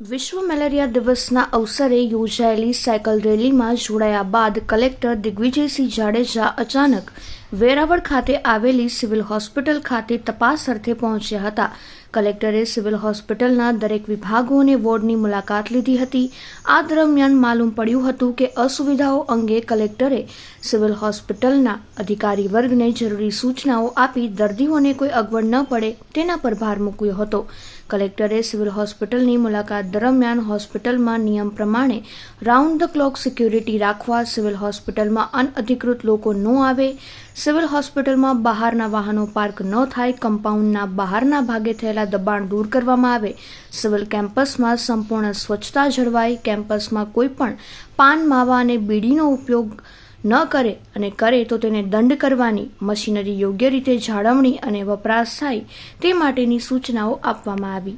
વિશ્વ મેલેરિયા દિવસના અવસરે યોજાયેલી સાયકલ રેલીમાં જોડાયા બાદ કલેક્ટર દિગ્વિજયસિંહ જાડેજા અચાનક વેરાવળ ખાતે આવેલી સિવિલ હોસ્પિટલ ખાતે તપાસ અર્થે પહોંચ્યા હતા. કલેક્ટરે સિવિલ હોસ્પિટલના દરેક વિભાગો અને વોર્ડની મુલાકાત લીધી હતી. આ દરમિયાન માલુમ પડ્યું હતું કે અસુવિધાઓ અંગે કલેક્ટરે સિવિલ હોસ્પિટલના અધિકારી વર્ગને જરૂરી સૂચનાઓ આપી દર્દીઓને કોઈ અગવડ ન પડે તેના પર ભાર મૂક્યો હતો. કલેક્ટરે સિવિલ હોસ્પિટલની મુલાકાત દરમિયાન હોસ્પિટલમાં નિયમ પ્રમાણે રાઉન્ડ ધ ક્લોક સિક્યુરિટી રાખવા સિવિલ હોસ્પિટલમાં અનઅધિકૃત લોકો ન આવે, સિવિલ હોસ્પિટલમાં બહારના વાહનો પાર્ક ન થાય, કમ્પાઉન્ડના બહારના ભાગે થયેલા દબાણ દૂર કરવામાં આવે. સિવિલ કેમ્પસમાં સંપૂર્ણ સ્વચ્છતા જળવાય. કેમ્પસમાં કોઈ પણ પાન, માવા અને બીડીનો ઉપયોગ ન કરે અને કરે તો તેને દંડ કરવાની, મશીનરી યોગ્ય રીતે જાળવણી અને વપરાશ થાય તે માટેની સૂચનાઓ આપવામાં આવી.